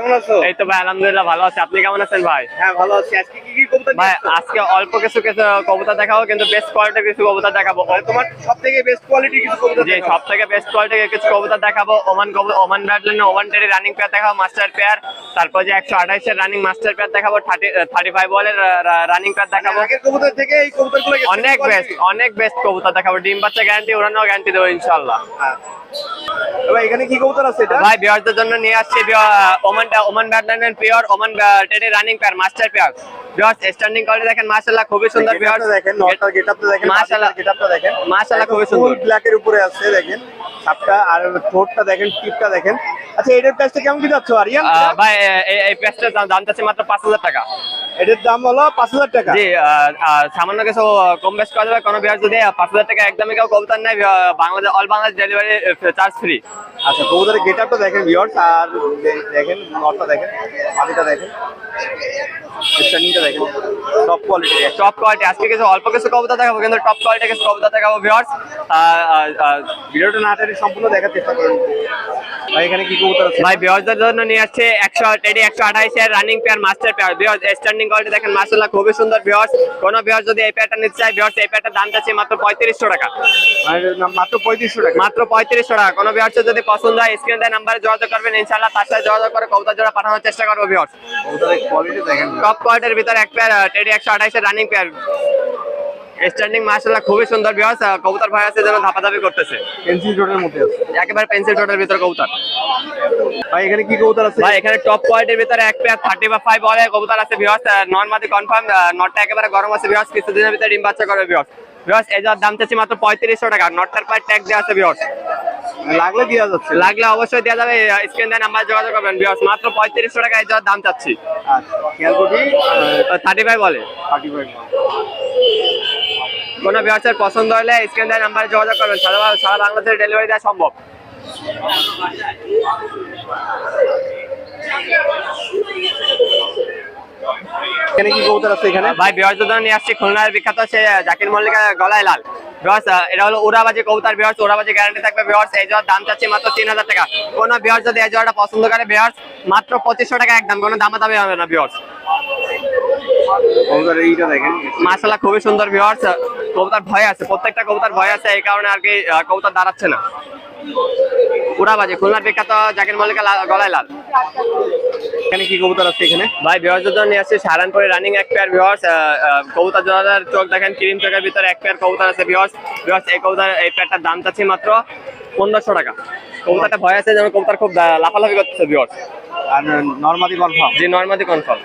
কেমন আছো? এই তো ভাই আলহামদুলিল্লাহ ভালো আছি। আপনি কেমন আছেন ভাই? হ্যাঁ ভালো আছি। আজকে কি কি কবুতর ভাই আজকে অল্প কিছু কিছু কবুতর দেখাবো কিন্তু বেস্ট কোয়ালিটির কিছু কবুতর দেখাবো। মানে তোমার সব থেকে বেস্ট কোয়ালিটি কিছু কবুতর যে দেখাও। সব থেকে বেস্ট কোয়ালিটির কিছু কবুতর দেখাবো। ওমান ওমান ব্যাটলিনে ওমান টেরি রানিং পেয়ার দেখাবো মাস্টার পেয়ার তারপর যে একশো আঠাইশের রানিং মাস্টার পেয়ার দেখাবো থার্টি থার্টি ফাইভ বলের রানিং পেয়ার দেখাবো। আগের কবুতর থেকে এই কবুতরগুলো অনেক বেস্ট অনেক বেস্ট কবুতর দেখাবো। ডিম বাচ্চা গ্যারান্টি উড়ানো গ্যারান্টি দেবো ইনশাল্লাহ হ্যাঁ। এখানে কি কবুতর আছে এটা ভাই বিয়ারদের জন্য নিয়ে আসছি Oman pure Oman running pair master pair standing quality দেখেন মাশাআল্লাহ খুবই সুন্দর বিয়ার গেটআপটা দেখেন নটার গেটআপটা দেখেন মাশাআল্লাহ। গেটআপটা দেখেন মাশাআল্লাহ, খুবই সুন্দর। ব্ল্যাক এর উপরে আছে দেখেন সাপটা আর ঠোঁটটা দেখেন টিপটা দেখেন আচ্ছা এটার প্রাইসটা কেমন কি যাচ্ছ আরিয়ান ভাই এই প্যাচটার দাম দাম মাত্র পাঁচ হাজার টাকা এটার দাম হলো পাঁচ হাজার টাকা। জি সামান্য কিছু কম বেশ করা যাবে কোনো বিহার যদি পাঁচ হাজার টাকা একদমই কেউ কবুতর নেয় Bangladesh all Bangladesh delivery charge free আচ্ছা কবুতরের গেটআপটা দেখেন ভিউয়ার্স আর দেখেন নটটা দেখেন পানিটা দেখেন। স্ট্যান্ডিংটা দেখেন। টপ কোয়ালিটি টপ কোয়ালিটি আজকে কিছু অল্প কিছু কবুতর দেখাবো কিন্তু টপ কোয়ালিটি কিছু কবুতর দেখাবো ভিউয়ার্স ভিডিওটা না টেনে সম্পূর্ণ দেখার চেষ্টা করুন। ভাই এখানে কি কবুতর আছে? ভাই বিহারদের জন্য নিয়ে আসছে একশো টেডি একশো আঠাইশের রানিং পেয়ার মাস্টার পেয়ার বিহার স্ট্যান্ডিং কোয়ালিটি দেখেন মার্শাল্লাহ খুবই সুন্দর কোনো যদি এই পেয়ারটা নিতে চায় বিহার্স এই পেয়ারটার দাম চাচ্ছি মাত্র পঁয়ত্রিশশো টাকা। আর এর মাত্র পঁয়ত্রিশশো টাকা। মাত্র টাকা। কোনো বিহার্সের যদি পছন্দ হয় স্ক্রিন নাম্বারে যোগাযোগ করবেন। ইনশাল্লাহ তার সাথে যোগাযোগ করে কবুতর জোড়া পাঠানোর চেষ্টা করব বিহার্স কবুতরের কোয়ালিটি দেখেন। টপ কোয়ালিটির ভিতরে এক পেয়ার টেডি একশো আঠাইশের রানিং পেয়ার স্ট্যান্ডিং মার্শাল্লাহ খুবই সুন্দর বিহার্স কবুতর ভাই আছে যেন ধাপাধাপি করতেছে। পেন্সিল রোডের মধ্যে আছে। একেবারে পেন্সিল টোটের ভিতরে কবুতর। ভাই এখানে কি কবুতর আছে? ভাই এখানে টপ কোয়ালিটির ভিতরে এক পেয়ার থার্টি বা ফাইভ বলে কবুতর আছে বিহার্স নর্মালি কনফার্ম নটটা একেবারে গরম আছে বিহার্স কিছুদিনের ভিতরে ডিম বাচ্চা করবে বিহার্স এই যার দাম চাচ্ছি মাত্র পঁয়ত্রিশশো টাকা নটটার পায়ে ট্যাগ দেওয়া আছে বিহার্স লাগলে দেওয়া যাচ্ছে। লাগলে অবশ্যই দেওয়া যাবে স্ক্রিন দেয় নাম্বার যোগাযোগ করবেন। বিহার্স মাত্র পঁয়ত্রিশশো টাকা এই যার দাম চাচ্ছি। আচ্ছা খেয়াল থার্টি ফাইভ বলে। থার্টি ফাইভ কোনো বিহার্সের পছন্দ হলে স্ক্রিন দেয় নাম্বারে যোগাযোগ করবেন। সারা সারা বাংলাদেশে ডেলিভারি দেওয়া সম্ভব। এখানে কি কবুতর আছে এখানে? ভাই বিহার জন্য নিয়ে আসছি খুলনার বিখ্যাত সে জাকির মল্লিকা গলায় লাল। বিহার্স এটা হলো উড়াবাজি কবুতর বিহার্স উড়াবাজি গ্যারান্টি থাকবে। বিহার্স এই জোয়ার দাম চাচ্ছি মাত্র তিন হাজার টাকা। কোনো যদি এই পছন্দ করে মাত্র পঁচিশশো টাকা একদম। কোনো দামা দামি হবে না মাসাল্লাহ খুবই সুন্দর কবুতর ভয় আছে প্রত্যেকটা কবুতর ভয় আছে এই কারণে আর কি আহ, দাঁড়াচ্ছে না। উড়াবাজি খুলনার বিখ্যাত জাকির মল্লিকা লা- গলায় লাল। এখানে কি কবুতর আছে এখানে? ভাই বিহার্সের জন্য নিয়ে আসছি সারানপুরে রানিং এক পেয়ার বিহার্স কবুতর জোড়ার চোখ দেখেন ক্রিম চোখের ভিতরে এক পেয়ার কবুতর আছে বিহার্স বিহার্স এই কবুতর এই পেয়ারটার দাম চাচ্ছি মাত্র পনেরোশো টাকা। কবুতরটা ভয় আছে যেমন কবুতর খুব লাফালাফি করতেছে বিহার্স আর নর্মালি কনফার্ম জি নর্মাদি কনফার্ম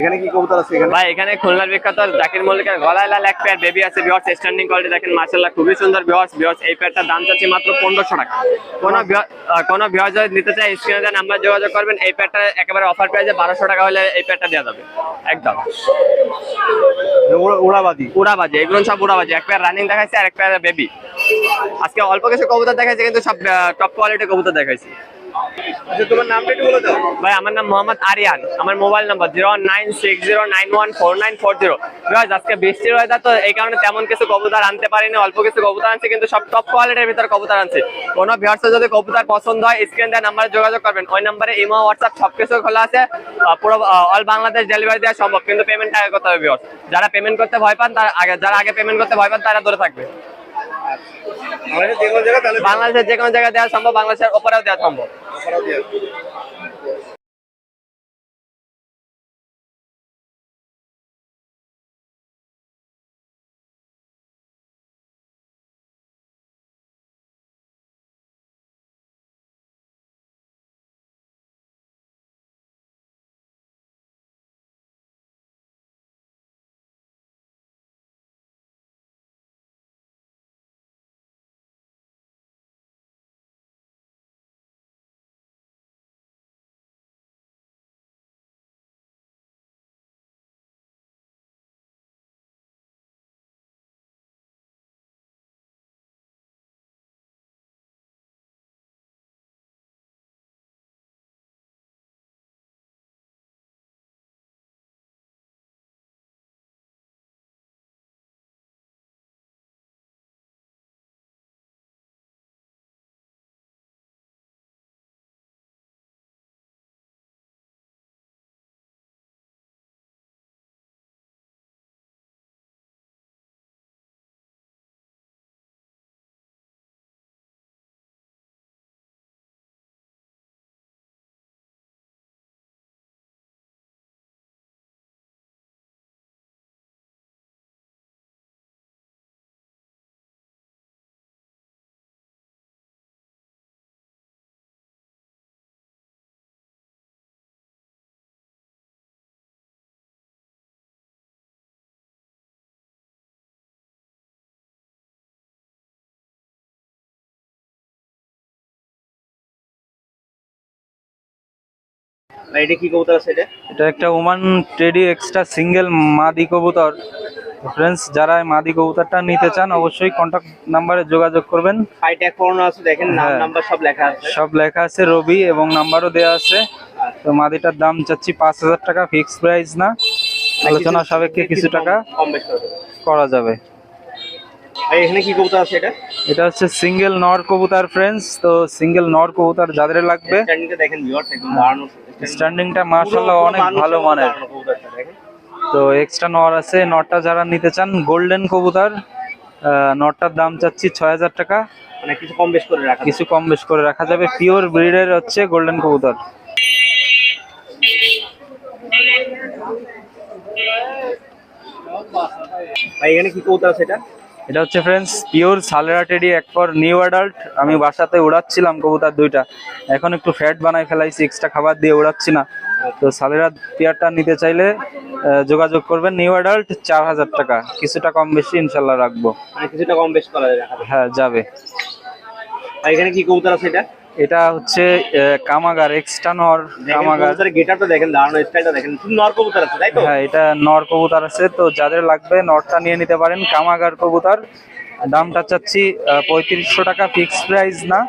এখানে কি কবুতর আছে এখানে? ভাই এখানে খুলনার বিখ্যাত জাকির মল্লিকের গলায় লাল এক পেয়ার বেবি আছে বিহার্স স্ট্যান্ডিং কোয়ালিটি দেখেন মার্শাল্লাহ খুবই সুন্দর বিহার্স বিহার্স এই পেয়ারটার দাম চাচ্ছি মাত্র পনেরোশো টাকা। কোনো বিহার- আহ, যদি নিতে চায় স্ক্রিনে দেন নাম্বার যোগাযোগ করবেন এই পেয়ারটা একেবারে অফার প্রাইসে বারোশো টাকা হলে এই পেয়ারটা দেওয়া যাবে একদম। ওরা- ওরাবাদি উড়াবাজি এগুলো সব উড়াবাজি এক পেয়ার রানিং দেখাইছে আর এক পেয়ার বেবি আজকে অল্প কিছু কবুতর দেখাইছে কিন্তু সব টপ কোয়ালিটির কবুতর দেখাইছি। আচ্ছা তোমার নামটা একটু বলে দাও। ভাই আমার নাম মোহাম্মদ আরিয়ান। আমার mobile number zero nine six zero nine one four nine four zero. আজকে বৃষ্টির ওয়েদার তো এই কারণে তেমন কিছু কবুতর আনতে পারিনি অল্প কিছু কবুতর আনছি কিন্তু সব টপ কোয়ালিটির ভিতরে কবুতর আনছি। কোনো যদি কবুতর পছন্দ হয় স্ক্রিন দেওয়া নাম্বারে যোগাযোগ করবেন। ওই নাম্বারে ইমো হোয়াটসঅ্যাপ সব কিছু খোলা আছে। পুরো অল বাংলাদেশ ডেলিভারি দেওয়া সম্ভব কিন্তু পেমেন্ট আগে করতে হবে ভিউয়ার্স যারা পেমেন্ট করতে ভয় পান তারা আগে যারা আগে পেমেন্ট করতে ভয় পান তারা দূরে থাকবে। বাংলাদেশের যে কোনো জায়গায় দেওয়া সম্ভব বাংলাদেশের ওপরেও দেওয়া সম্ভব। না এটা কি কবুতর আছে এটা? এটা একটা ওমান টেডি এক্সট্রা সিঙ্গেল মাদি কবুতর। ফ্রেন্ডস যারা মাদি কবুতরটা নিতে চান অবশ্যই কন্ট্যাক্ট নাম্বারে যোগাযোগ করবেন। হাই ট্যাগ করানো আছে দেখেন নাম হ্যাঁ। নাম্বার সব লেখা আছে। সব লেখা আছে রবি এবং নাম্বারও দেওয়া আছে। তো মাদিটার দাম চাচ্ছি পাঁচ হাজার টাকা ফিক্স প্রাইস না। আলোচনা সাপেক্ষে কিছু টাকা করে যাবে। এখানে কি কবুতর আছে এটা? এটা হচ্ছে সিঙ্গেল নর কবুতর ফ্রেন্ডস তো সিঙ্গেল নর কবুতর যাদের লাগবে। দেখেন ভিউয়ার্স একদম দাঁড়ানো স্ট্যান্ডিংটা মার্শাল্লাহ অনেক ভালো মানের। তো এক্সট্রা নর আছে। নরটা যারা নিতে চান গোল্ডেন কবুতর আহ, নরটার দাম চাচ্ছি ছয় হাজার টাকা। মানে কিছু কম বেশ করে রাখা কিছু কম বেশ করে রাখা যাবে। পিওর ব্রিডের হচ্ছে গোল্ডেন কবুতর। ভাই এখানে কি কবুতর আছে এটা? এটা হচ্ছে ফ্রেন্ডস পিওর সালেরা টেডি এক পর নিউ অ্যাডাল্ট আমি বাসাতে উড়াচ্ছিলাম কবুতার দুইটা। এখন একটু ফ্যাট বানাই ফেলাইছি এক্সট্রা খাবার দিয়ে উড়াচ্ছি না। তো সালেরা পেয়ারটা নিতে চাইলে যোগাযোগ করবেন। নিউ অ্যাডাল্ট চার হাজার টাকা। কিছুটা কম বেশি ইনশাল্লাহ রাখব। মানে কিছুটা কম বেশি করা যাবে। হ্যাঁ যাবে। আর এখানে কি কবুতর আছে এটা? এটা হচ্ছে কামাগার এক্সট্রা নর কামাগার। গেটআপটা দেখেন দাঁড়ানো স্টাইলটা দেখেন। শুধু নর কবুতর আছে তাই তো? হ্যাঁ এটা নর কবুতর আছে তো যাদের লাগবে নরটা নিয়ে নিতে পারেন। কামাগার কবুতর দামটা চাচ্ছি পঁয়ত্রিশশো টাকা ফিক্স প্রাইস না।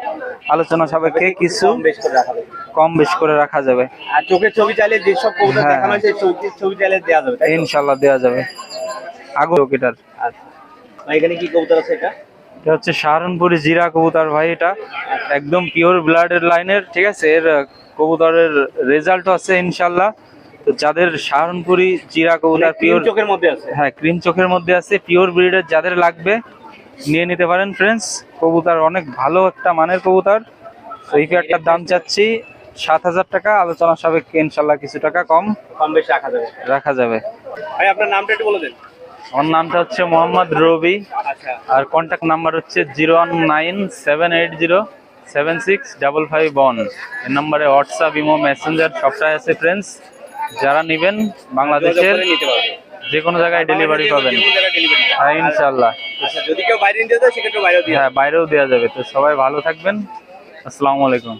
আলোচনা সাপেক্ষে কিছু কম বেশ করে রাখা যাবে। কম বেশ করে রাখা যাবে। আর চোখের ছবি চাইলে যেসব কবুতর হ্যাঁ, দেখানো হয়েছে চোখের ছবি চাইলে দেওয়া যাবে? ইনশাল্লাহ দেওয়া যাবে। আগো এটার আচ্ছা এখানে কি কবুতর আছে এটা? এটা হচ্ছে সাহারনপুরি জিরা কবুতর ভাই এটা। একদম পিওর ব্লাডের লাইনের ঠিক আছে? এর কবুতরের রেজাল্ট আছে ইনশাল্লাহ। তো যাদের সাহারনপুরি জিরা কবুতর পিওর পিওর চোখের মধ্যে আছে? হ্যাঁ ক্রিম চোখের মধ্যে আছে পিওর ব্রিডের যাদের লাগবে নিয়ে নিতে পারেন ফ্রেন্ডস কবুতর অনেক ভালো একটা মানের কবুতর। তো এই পেয়ারটার দাম চাচ্ছি সাত হাজার টাকা আলোচনা সাপেক্ষে ইনশাল্লাহ কিছু টাকা কম কম বেশি রাখা যাবে। রাখা যাবে। ভাই আপনার নামটা একটু বলে দেন। আমার নামটা হচ্ছে মোহাম্মদ রবি। আর কন্ট্যাক্ট নাম্বার হচ্ছে zero one nine seven eight zero seven six double five one. এর নম্বরে হোয়াটসঅ্যাপ ইমো মেসেঞ্জার সবটাই আছে ফ্রেন্ডস যারা নেবেন বাংলাদেশের যে কোনো জায়গায় ডেলিভারি পাবেন। হ্যাঁ ইনশাল্লাহ যদি কেউ বাইরে নিতে হ্যাঁ বাইরেও দেওয়া যাবে। তো সবাই ভালো থাকবেন। আসসালামু আলাইকুম।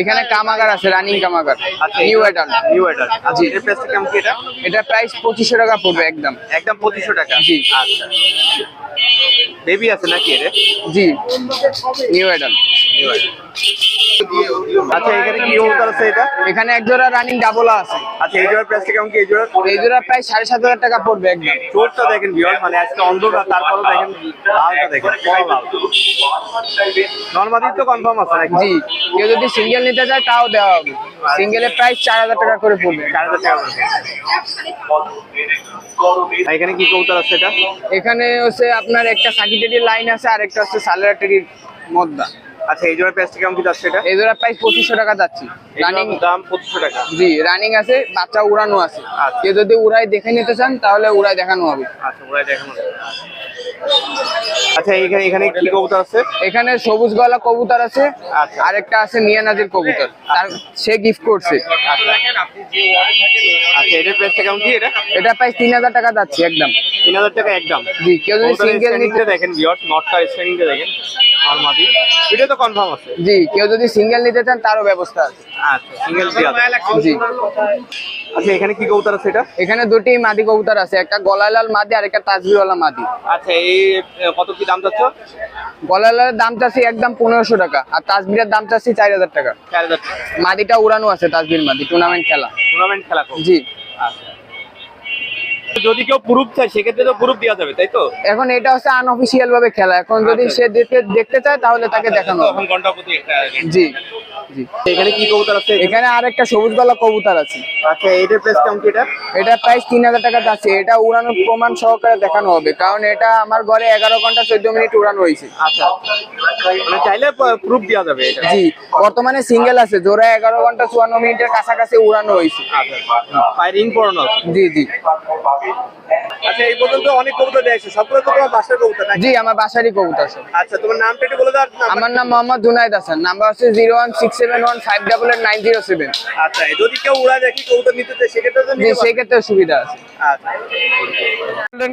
এখানে কামাগার আছে রানিং কামাগার। আচ্ছা নিউ অ্যাডাল্ট নিউ অ্যাডাল্ট আচ্ছা এর প্রাইসটা কেমন কি এটা? এটা প্রাইস পঁচিশশো টাকা পড়বে একদম। একদম পঁচিশশো টাকা? জি। আচ্ছা। বেবি আছে নাকি এটা জি। নিউ অ্যাডাল্ট আচ্ছা এখানে কি কবুতর আছে এটা? এখানে এক জোড়া রানিং ডাবলা আছে। আচ্ছা এই জোড়ার প্রাইসটা কেমন কি? এই জোড়া এই জোড়া প্রায় সাড়ে সাত হাজার টাকা পড়বে একদম। চোরটা দেখেন ভিউয়ার মানে আজকে অন্ধকার তারপরেও দেখেন লালটা দেখেন। লাল তো কনফার্ম আছে নাকি? জি। কেউ যদি সিঙ্গেল নিতে চায় তাও দেওয়া হবে। সিঙ্গেলের প্রাইস চার হাজার টাকা করে পড়বে। চার হাজার টাকা করে। এখানে কি কবুতর আছে এটা? এখানে হচ্ছে আপনার একটা সাকিটেরির লাইন আছে আর একটা হচ্ছে সালেরাটেরির মদ্দা। আচ্ছা এই জোড়ার প্রাইসটা কেমন কি যাচ্ছে এটা? এই জোড়া প্রাইস পঁচিশশো টাকা যাচ্ছি। রানিং দাম পঁচিশশো টাকা। জি রানিং আছে বাচ্চা উড়ানো আছে। আচ্ছা। কেউ যদি উড়াই দেখে নিতে চান তাহলে উড়াই দেখানো হবে। আচ্ছা ওরাই দেখানো যাবে। আচ্ছা এখানে এখানে কি কবুতর আছে? এখানে সবুজ গলা কবুতর আছে আচ্ছা। আর একটা আছে মিয়ানাজির কবুতর। তার সে গিফট করছে। আচ্ছা। আচ্ছা এটার প্রাইসটা কেমন কি এটা? তিন হাজার টাকা যাচ্ছে একদম। তিন হাজার টাকা একদম? জি কেউ যদি সিঙ্গেল নিতে দেখেন ভিউয়ার্স নটটা স্ট্যান্ডিংটা দেখেন এটা তো কনফার্ম আছে। জি কেউ যদি সিঙ্গেল নিতে চান তারও ব্যবস্থা আছে। আচ্ছা সিঙ্গেল দেওয়া জি। আচ্ছা এখানে কি কবুতর আছে এটা? এখানে দুটি মাদি কবুতর আছে একটা গলালাল মাদি আর একটা তাজবিরওয়ালা মাদি। আচ্ছা এই কত কি দাম যাচ্ছে গলালালের দাম চাচ্ছি একদম পনেরোশো টাকা আর তাজবিরের দাম চাচ্ছি চার হাজার টাকা। চার হাজার মাদিটা উড়ানো আছে তাজবির মাদি টুর্নামেন্ট খেলা। টুর্নামেন্ট খেলা জি। আচ্ছা। যদি কেউ প্রুফ চায় সেক্ষেত্রে তো প্রুফ দেওয়া যাবে তাই তো? এখন এটা হচ্ছে আনঅফিসিয়াল ভাবে খেলা। এখন যদি সে দেখতে চায় তাহলে তাকে দেখানো ঘণ্টা প্রতি জি এখানে কি কবুতর আছে? এখানে আর একটা সবুজ গলা কবুতর আছে। আচ্ছা এটার প্রাইস কেমন এটা? এটা প্রাইস তিন হাজার টাকা এটা উড়ানোর প্রমাণ সহকারে দেখানো হবে। কারণ এটা আমার ঘরে এগারো ঘণ্টা চোদ্দ মিনিট উড়ানো হয়েছে আচ্ছা মানে চাইলে প্রুফ দেওয়া যাবে জি বর্তমানে সিঙ্গেল আছে। জোড়া এগারো ঘণ্টা চুয়ান্ন মিনিটের কাছাকাছি উড়ানো হয়েছে। আচ্ছা জি জি। আচ্ছা এই পর্যন্ত অনেক কবুতর দেখছ সবগুলো তো তোমার বাসার কবুতর নাকি? জি আমার বাসারই কবুতর আছে। আচ্ছা তোমার নামটা একটু বলে দাও নাম্বার- আমার নাম মোহাম্মদ জুনাইদ হাসান। নাম্বার হচ্ছে zero one six seven one five double eight nine zero seven. আচ্ছা যদি কেউ উড়া দেখি কবুতর নিতে চায় সেক্ষেত্রে তো জি সেক্ষেত্রে সুবিধা আছে। আচ্ছা।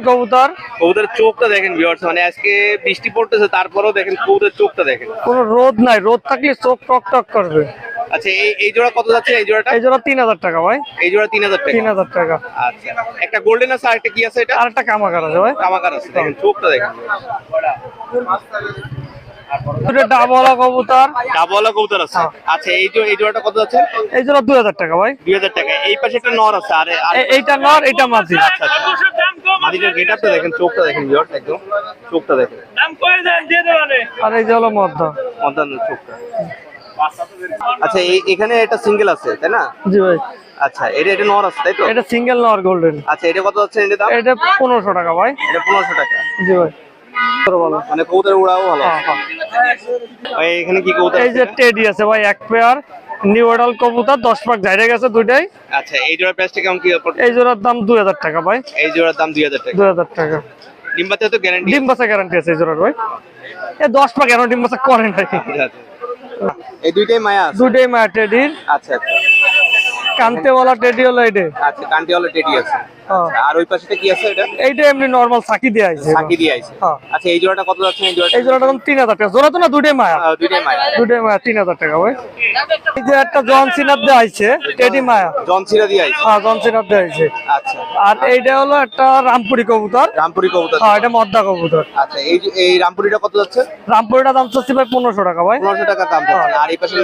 কবুতর। কবুতরের চোখটা দেখেন ভিউয়ার্স মানে আজকে বৃষ্টি পড়তেছে তারপরেও দেখেন কবুতরের চোখটা দেখেন। কোনো রোদ নাই রোদ থাকলে চোখ টক টক করবে। আচ্ছা এই এই জোড়া কত যাচ্ছে এই জোড়াটা? এই জোড়া তিন হাজার টাকা ভাই। এই জোড়া তিন হাজার টাকা। তিন হাজার টাকা। আচ্ছা একটা গোল্ডেন আছে আর একটা কি আছে এটা? আর একটা কামাকার আছে ভাই। কামাকার আছে দেখেন চোখটা দেখেন। ডাবলা কবুতর। ডাবলা কবুতর আছে। আচ্ছা এই জো- এই জোড়াটা কত যাচ্ছে? এই জোড়া দুই হাজার টাকা ভাই। দুই হাজার টাকা। এই পাশে একটা নর আছে আর আর এইটা নর এইটা মাঝি। আচ্ছা আচ্ছা। মাদিটার গেটআপটা দেখেন চোখটা দেখেন একদম। চোখটা দেখেন। আর এই যে হলো মধ্য মধ্যাহ্ন চোখটা। আচ্ছা এখানে একটা সিঙ্গেল আছে তাই না? জি ভাই। আচ্ছা এটা এটা নর আছে তাই তো? এটা সিঙ্গেল নর গোল্ডেন আচ্ছা এটা কত এটা দাম? এটা পনেরোশো টাকা ভাই। এটা পনেরোশো টাকা। জি ভাই। মানে কবুতর উড়াও ভালো। হ্যাঁ, হ্যাঁ। ভাই এখানে কি কবুতর এই যে টেডি আছে ভাই এক পেয়ার নিউ এডাল কবুতর দশ পাক জাইরে গেছে দুইটাই। আচ্ছা এই জোড়ার প্রাইসটা কেমন কি? এই জোড়ার দাম টাকা ভাই। এই জোড়ার দাম দুই হাজার টাকা। দুই হাজার টাকা। ডিম্বাতে তো গ্যারান্টি ডিম গ্যারান্টি আছে এই জোড়ার ভাই। এ দশ পাক করে এই দুইটাই মায়া আছে? দুইটাই মায়া টেডির আচ্ছা। আচ্ছা কান্তেওয়ালা টেডি হলো এটা আচ্ছা কান্টি হলে টেডি আছে। আর ওই পাশেটা কি আছে এটা? এইটা এমনি নর্মাল সাকি দিয়ে আছে সাকি দিয়ে আছে হ্যাঁ। আচ্ছা এই জোড়াটা কত যাচ্ছে? এই জোড়াটা এই জোড়াটা দাম তিন হাজার টাকা। জোড়া তো না মায়া। মায়া। মায়া তিন হাজার টাকা ভাই। এই যে একটা জন সিনার আছে টেডি মায়া। জনসিরা দিয়ে আছে হ্যাঁ জন সিনার আছে আচ্ছা। আর এইটা হলো একটা রামপুরি কবুতর। রামপুরি কবুতর। হ্যাঁ এটা মদ্দা কবুতর। আচ্ছা এই এই রামপুরিটা কত যাচ্ছে? রামপুরিটা দাম চাচ্ছি ভাই পনেরোশো টাকা ভাই। পনেরোশো টাকা দাম যাচ্ছে আর এই পাশে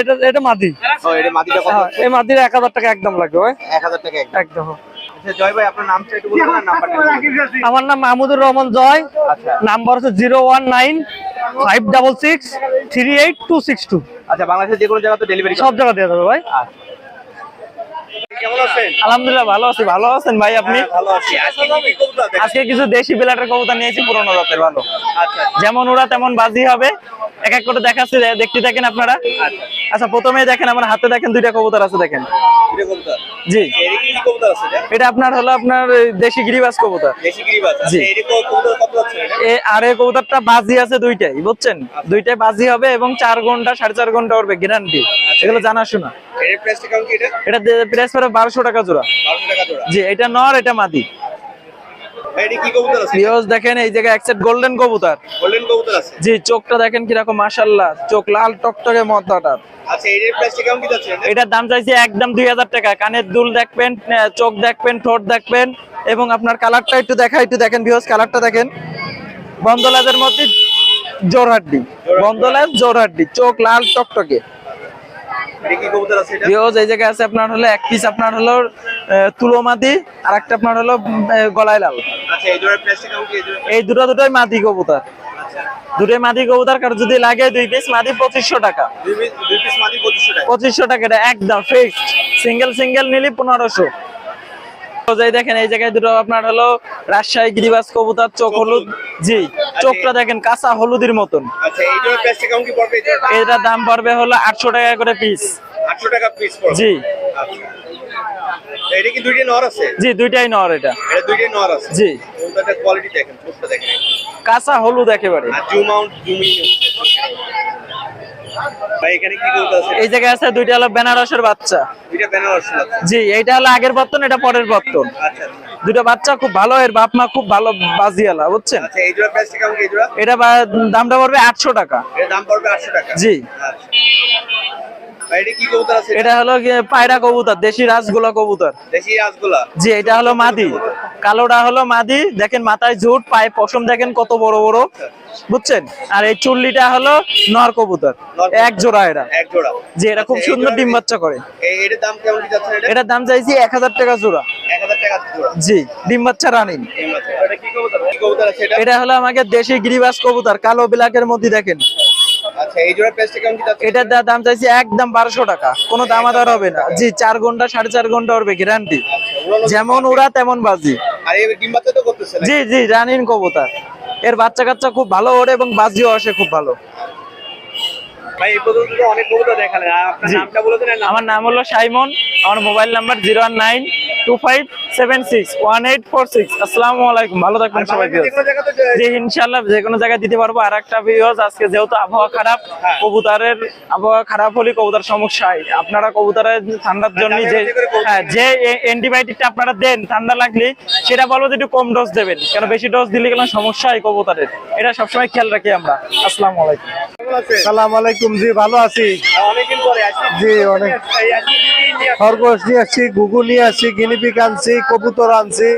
এটা এটা মাদি। ও এটা মাটিটা কত? হ্যাঁ এই মাদির এক হাজার টাকা একদম লাগবে ভাই। এক হাজার টাকা একদম। একদম আচ্ছা জয় ভাই আপনার নামটা একটু বলবেন আর নাম্বারটা আমার নাম মাহমুদুর রহমান জয়। আচ্ছা। নাম্বার হচ্ছে zero one nine five double six three eight two six two. আচ্ছা বাংলাদেশের যে কোনো জায়গাতে ডেলিভারি সব জায়গা দিয়ে দেবে ভাই। কেমন আছেন? আলহামদুলিল্লাহ ভালো আছি। ভালো আছেন ভাই আপনি? হ্যাঁ, ভালো আছি। আজকে কিছু দেশি বিলাটের কবুতর নিয়েছি পুরোনো জাতের ভালো। আচ্ছা যেমন ওরা তেমন বাজি হবে। এক এক করে দেখাচ্ছি দেখতে থাকেন আপনারা। আচ্ছা। প্রথমেই দেখেন আমার হাতে দেখেন দুইটা কবুতর আছে দেখেন। জি। আছে এটা? আপনার হলো আপনার দেশি গিরিবাজ কবুতর। আচ্ছা জি। আর এই কবুতরটা বাজি আছে দুইটাই বুঝছেন? দুইটাই বাজি হবে এবং চার ঘণ্টা সাড়ে চার ঘণ্টা উঠবে গ্যারান্টি এগুলো জানাশোনা। এটা? এটা প্রেস পরে বারোশো টাকা জোড়া। 1200 টাকা জোড়া। জি এটা নর এটা মাদি ভাই এটা কি কবুতর আছে ভিউজ দেখেন এই জায়গায় এক সেট গোল্ডেন কবুতর। গোল্ডেন কবুতর আছে? জি চোখটা দেখেন কীরকম মাশাল্লাহ চোখ লাল টকটকে মতাটার। আচ্ছা এটার দাম চাইছি একদম দুই হাজার টাকা। কানের দুল দেখবেন চোখ দেখবেন ঠোঁট দেখবেন এবং আপনার কালারটা একটু দেখা একটু দেখেন ভিউজ কালারটা দেখেন। বন্দলাজের মধ্যে জোরহাড্ডি বন্দলাজ জোরহাড্ডি চোখ লাল টকটকে। এটা কি কবুতর আছে এটা? ভিউজ এই জায়গায় আছে আপনার হলো এক পিস আপনার হলো তুলো মাদি আর একটা আপনার হলো গলায় লাল। আচ্ছা এই জোড়ার প্রাইসটা কেমন কি? এই জোড়া এই দুটো দুটোই মাদি কবুতর। দুটোই মাদি কবুতর কার যদি লাগে দুই পিস মাদি পঁচিশশো টাকা। দুই পিস দুই পিস মাটি 2500 টাকা। পঁচিশশো টাকা এটা একদম ফিক্সড সিঙ্গেল সিঙ্গেল নিলে পনেরোশো। যাই দেখেন এই জায়গায় দুটো আপনার হলো রাজশাহী গিরিবাজ কবুতর চোখ হলুদ। জি। চোখটা দেখেন কাঁচা হলুদের মতন। আচ্ছা? এটার দাম পড়বে হলো আটশো টাকা করে পিস 800 টাকা পিস জি। আচ্ছা। এটা কি দুইটা নর আছে? জি দুইটাই নর এটা। এটা দুইটাই নর আছে? জি। কবুতরটার কোয়ালিটি দেখেন ছোটটা দেখেন। কাঁচা হলুদ একেবারে। আর জুম আউট জুম ইন এই জায়গায় আছে দুইটা হলো বেনারসের বাচ্চা। দুইটা জি এইটা হলো আগের বর্তন এটা পরের বর্তন। আচ্ছা আচ্ছা। দুটো বাচ্চা খুব ভালো এর বাপ মা খুব ভালো বাজিয়ালা বুঝছেন? আচ্ছা এটা দামটা পড়বে আটশো টাকা। দাম পড়বে 800 টাকা? জি। আচ্ছা। এটা হলো পায়রা কবুতর দেশি রাজগোলা কবুতর। দেশি রাজগোলা? জি এটা হলো মাদি। কালোটা হলো মাদি দেখেন মাথায় ঝুট পায়ে পশম দেখেন কত বড় বড়। বুঝছেন? আর এই চুল্লিটা হলো নর কবুতর এক জোড়া এটা। এক জোড়া। জি এটা খুব আচ্ছা, সুন্দর ডিম বাচ্চা করে। এটার দাম কেমন কি যাচ্ছে এটার দাম চাইছি এক হাজার টাকা জোড়া। 1000 টাকা জোড়া। জি ডিম বাচ্চা রানিং। এটা কি কবুতর? কবুতর আছে এটা? এটা হলো আমাকে দেশি গিরিবাস কবুতর কালো বিলাকের মধ্যে দেখেন। আচ্ছা এই জোড়ার প্রাইসটা কেমন কি যাচ্ছে? এটার দাম চাইছি একদম বারোশো টাকা। কোনো দামাদার হবে না। জি চার ঘণ্টা সাড়ে চার ঘণ্টা হবে গ্যারান্টি যেমন ওরা তেমন বাজি। জি জি রানিন কবুতর। এর বাচ্চা কাচ্চা খুব ভালো ওড়ে এবং বাজিও আসে খুব ভালো। আমার নাম হলো সাইমন আমার mobile number zero one nine two five seven six one eight four six আসসালামু আলাইকুম ভালো থাকবেন সবাই জি ইনশাল্লাহ যে কোনো জায়গায় দিতে পারব আর একটা ভিউজ আজকে যেহেতু আবহাওয়া খারাপ কবুতরের আবহাওয়া খারাপ হলে কবুতর সমস্যা আপনারা কবুতরের ঠান্ডার জন্য যে হ্যাঁ যে অ্যান্টিবায়োটিকটা আপনারা দেন ঠান্ডা লাগলে সেটা বলব যে একটু কম ডোজ দেবেন। কেন বেশি ডোজ দিলে কেন সমস্যা হয় কবুতরের? এটা সবসময় খেয়াল রাখি আমরা। আসসালামু আলাইকুম। সালাম আলাইকুম জি ভালো আছি। অনেকদিন পরে জি অনেক খরগোশ নিয়ে আসছি ঘুঘু নিয়ে আসছি গিনিপিক আনছি কবুতর আনছি।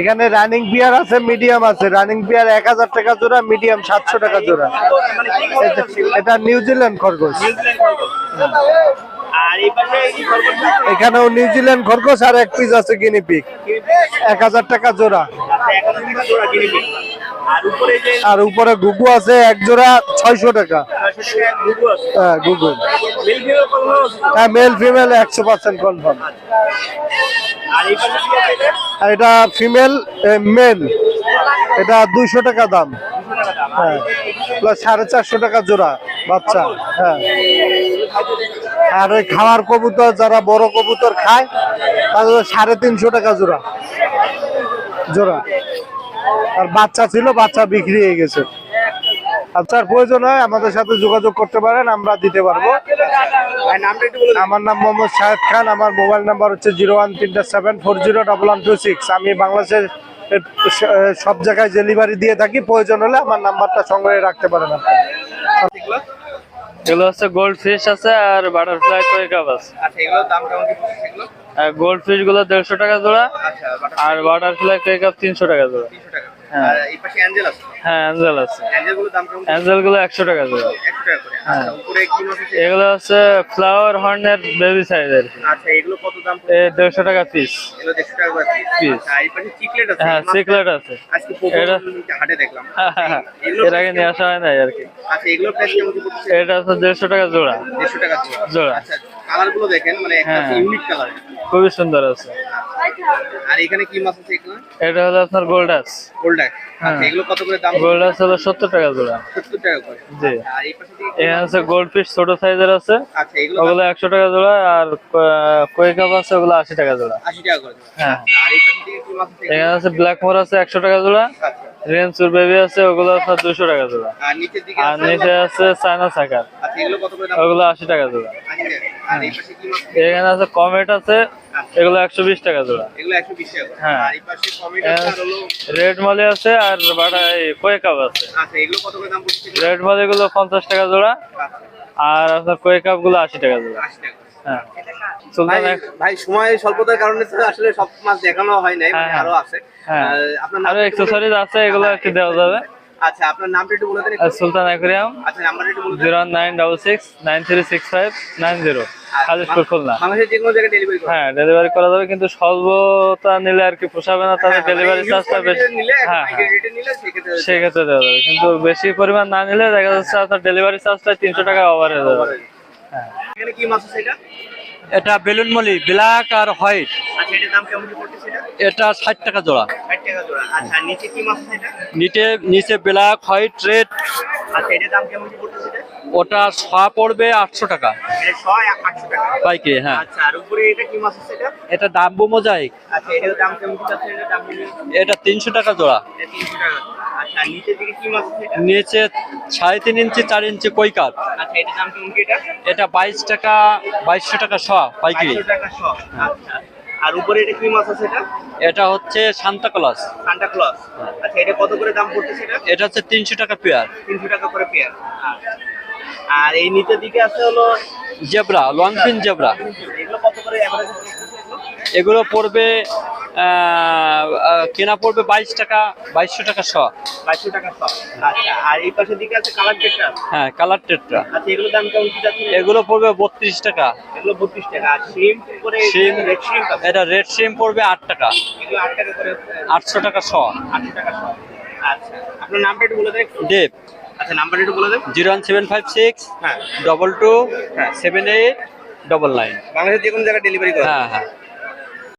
এখানে রানিং বিয়ার আছে মিডিয়াম আছে। রানিং বিয়ার এক হাজার টাকা জোড়া মিডিয়াম সাতশো টাকা জোড়া। মানে? এটা নিউজিল্যান্ড খরগোশ। এখানেও নিউজিল্যান্ড খরগোশ আর এক পিস আছে গিনিপিক এক হাজার টাকা জোড়া। আচ্ছা, এক হাজার টাকা জোড়া আর উপরে গুগু আছে এক জোড়া ছয়শো টাকা। হ্যাঁ গুগু? হ্যাঁ মেল ফিমেল একশো পার্সেন্ট কনফার্ম আর এটা? ফিমেল মেল এটা দুইশো টাকা দাম। হ্যাঁ। সাড়ে চারশো টাকা জোড়া বাচ্চা হ্যাঁ। আর ওই খাওয়ার কবুতর যারা বড় কবুতর খায় তাদের সাড়ে তিনশো টাকা জোড়া। জোড়া। আর বাচ্চা ছিল বাচ্চা বিক্রি হয়ে গেছে। আচ্ছা প্রয়োজন হয় আমাদের সাথে যোগাযোগ করতে পারেন আমরা দিতে পারব। আমার নাম মোহাম্মদ শাহেদ খান আমার মোবাইল নাম্বার হচ্ছে জিরো ওয়ান তিনটা seven four zero double one two six. আমি বাংলাদেশের সব জায়গায় ডেলিভারি দিয়ে থাকি প্রয়োজন হলে আমার নাম্বারটা সংগ্রহে রাখতে পারেন আপনি। এগুলো? হচ্ছে গোল্ড ফিশ আছে আর বাটারফ্লাই কই কাপ আছে। আচ্ছা দাম কেমন কি গোল্ড ফিশগুলো দেড়শো টাকা জোড়া আচ্ছা আর বাটারফ্লাই কই কাপ তিনশো টাকা জোড়া। হ্যাঁ। এই পাশে অ্যাঞ্জেল আছে। হ্যাঁ অ্যাঞ্জেল আছে। অ্যাঞ্জেল দাম কেমন? টাকা করে। আচ্ছা উপরে কি মাছ আছে? এগুলো হচ্ছে ফ্লাওয়ার হর্নের বেবি সাইজের আচ্ছা এগুলো কত দাম? এ দেড়শো টাকা পিস এগুলো করে। আচ্ছা এই পাশে চিকলেট আছে? হ্যাঁ আছে। আজকে প্রথম হাটে দেখলাম। এর আগে নিয়ে আসা হয় আর কি। আচ্ছা এগুলো প্রাইস কেমন পড়ছে? এটা হচ্ছে দেড়শো টাকা জোড়া। টাকা জোড়া। আচ্ছা দেখেন মানে একটা হ্যাঁ। ইউনিক কালার খুবই সুন্দর আছে। আর এখানে কি মাছ আছে এগুলো? এটা হলো আপনার গোল্ডাস হ্যাঁ। আচ্ছা এগুলো কত করে দাম? গোল্ডাস হলো সত্তর টাকা জোড়া সত্তর টাকা করে। জি। আর এই পাশে এখানে আছে? গোল্ড ফিশ ছোট সাইজের আছে। আচ্ছা এগুলো ওগুলো একশো টাকা জোড়া আর কই কাপ আছে ওগুলো আশি টাকা জোড়া। আশি টাকা করে। হ্যাঁ। আর এই পাশে কি মাছ আছে? এখানে আছে ব্ল্যাক মোর আছে একশো টাকা জোড়া। আচ্ছা। রেঞ্চুর বেবি আছে ওগুলো আপনার দুশো টাকা জোড়া। আর নিচের দিকে আর নিচে আছে চায়না সাকার। আচ্ছা এগুলো কত করে দাম? ওগুলো আশি টাকা জোড়া। আর এই পাশে কি মাছ এখানে আছে কমেট আছে এগুলো একশো বিশ টাকা জোড়া। এগুলো একশো বিশ টাকা। হ্যাঁ। হলো রেড মলি আছে আর বাটা কই কাপ আছে। আচ্ছা এগুলো রেড মলি গুলো পঞ্চাশ টাকা জোড়া। আচ্ছা, আর আপনার কই কাপগুলো আশি টাকা জোড়া। হ্যাঁ। ভাই সময় স্বল্পতার কারণে তো আসলে সব মাছ দেখানো হয় নাই মানে হ্যাঁ, হ্যাঁ। আরও আছে। হ্যাঁ। আপনার আরও এক্সেসরিজ আছে এগুলো একটু দেওয়া যাবে। আচ্ছা আপনার নামটা একটু বলে দেন সুলতান অ্যাকুরিয়াম আচ্ছা নাম্বারটা একটু বলে দেন। Zero nine double six nine three six five nine zero Hajirpur Khulna. বাংলাদেশের যে কোনো জায়গায় ডেলিভারি করে হ্যাঁ ডেলিভারি করা যাবে কিন্তু স্বল্পতা নিলে আর কি পোষাবে না তাদের ডেলিভারি চার্জটা বেশি নিলে হ্যাঁ পাইকারি হ্যাঁ। নিলে সেক্ষেত্রে সেক্ষেত্রে দেওয়া যাবে কিন্তু বেশি পরিমাণ না নিলে দেখা যাচ্ছে আপনার ডেলিভারি চার্জটা তিনশো টাকা ওভার হয়ে যাবে। এখানে কি মাছ আছে এটা? এটা বেলুন মলি ব্ল্যাক আর হোয়াইট। আচ্ছা এটার দাম কেমন পড়ছে এটা জোড়া ষাট টাকা জোড়া। আচ্ছা নিচে কি মাছ এটা? নিচে নিচে ব্ল্যাক হোয়াইট রেড। আচ্ছা এটার দাম কেমন কি পড়ছে সেটা ওটা শা পড়বে আটশো টাকা। এটা পাইকারি হ্যাঁ। আচ্ছা আর উপরে এটা কি মাছ আছে এটা? এটা ডাম্বু মোজাইক। আচ্ছা এটার দাম কেমন কি যাচ্ছে এটার দাম এটা তিনশো টাকা জোড়া। এটা আচ্ছা এটা? নিচে সাড়ে তিন ইঞ্চি চার ইঞ্চি কই কাপ আচ্ছা এটা? এটা বাইশ টাকা বাইশশো টাকা শ পাইকারি। আর উপরে এটা কি মাছ আছে এটা? এটা হচ্ছে সান্তা ক্লাস সান্টা ক্লস আচ্ছা এটা কত করে দাম পড়ছে সেটা এটা হচ্ছে তিনশো টাকা পেয়ার। তিনশো টাকা করে পেয়ার। আচ্ছা। আর এই নিচের দিকে আছে হলো জেব্রা লংফিন জেব্রা। এগুলো কত করে এভারেজ এগুলো পড়বে কেনা পড়বে বাইশ টাকা বাইশশো টাকা শ। বাইশশো টাকা শ। আচ্ছা আর এই পাশের দিকে আছে কালার হ্যাঁ কালার টেট্রা আচ্ছা এগুলোর দাম কেমন কি যাচ্ছে? এগুলো পড়বে বত্রিশ টাকা। এগুলো বত্রিশ টাকা। আর করে শিম রেড এটা রেড সিম পড়বে আট টাকা। এগুলো আট টাকা করে আটশো টাকা শ। আটশো টাকা শ। আচ্ছা আপনার নামটা একটু বলে দেন। একটু। আচ্ছা নাম্বারটা একটু বলে দেন। Zero one seven five six হ্যাঁ। Double two seven eight double nine. বাংলাদেশের যে কোনো জায়গায় ডেলিভারি করা হ্যাঁ হ্যাঁ।